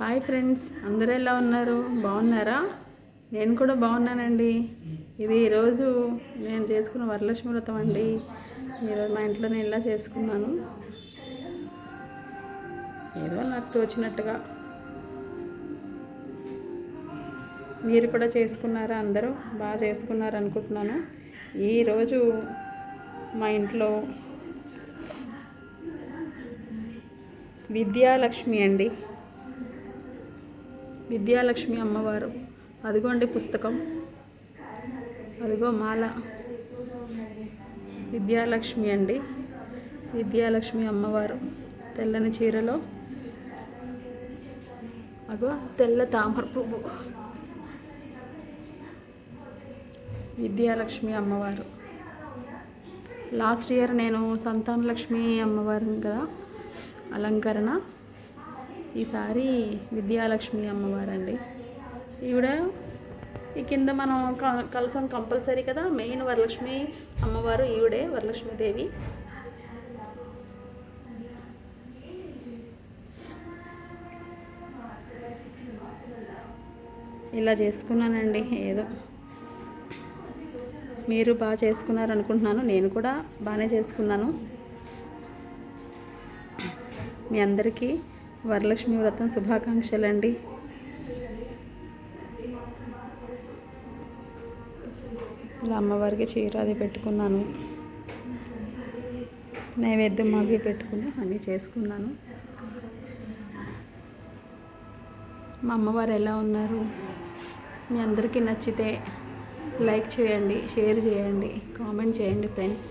Hi friends అందరూ ఎలా ఉన్నారు? బాగున్నారా? నేను కూడా బాగున్నానండి. ఇది ఈరోజు నేను చేసుకున్న వరలక్ష్మి వ్రతం అండి. ఈరోజు మా ఇంట్లో నేను ఇలా చేసుకున్నాను. ఏదో నాకు తోచినట్టుగా. మీరు కూడా చేసుకున్నారా? అందరూ బాగా చేసుకున్నారు అనుకుంటున్నాను. ఈరోజు మా ఇంట్లో విద్యాలక్ష్మి అండి. విద్యాలక్ష్మి అమ్మవారు. అదిగోండి పుస్తకం. అదిగో మాల. విద్యాలక్ష్మి అండి. విద్యాలక్ష్మి అమ్మవారు. తెల్లని చీరలో. అగో తెల్ల తామర పువ్వు. విద్యాలక్ష్మి అమ్మవారు. లాస్ట్ ఇయర్ నేను సంతానలక్ష్మి అమ్మవారిని కదా అలంకరణ. ఈసారి విద్యాలక్ష్మి అమ్మవారు అండి ఈవిడ ఈ కింద మనం క- కలసం కంపల్సరీ కదా మెయిన్ వరలక్ష్మి అమ్మవారు ఈవిడే వరలక్ష్మీదేవి ఇలా చేసుకున్నానండి ఏదో. మీరు బాగా చేసుకున్నారు అనుకుంటున్నాను నేను కూడా బాగానే చేసుకున్నాను. మీ అందరికీ వరలక్ష్మి వ్రతం శుభాకాంక్షలు అండి ఇలా అమ్మవారికి చీర అది పెట్టుకున్నాను. నైవేద్యం అవి పెట్టుకుని అన్నీ చేసుకున్నాను. మా అమ్మవారు ఎలా ఉన్నారు? మీ అందరికీ నచ్చితే లైక్ చేయండి షేర్ చేయండి కామెంట్ చేయండి ఫ్రెండ్స్.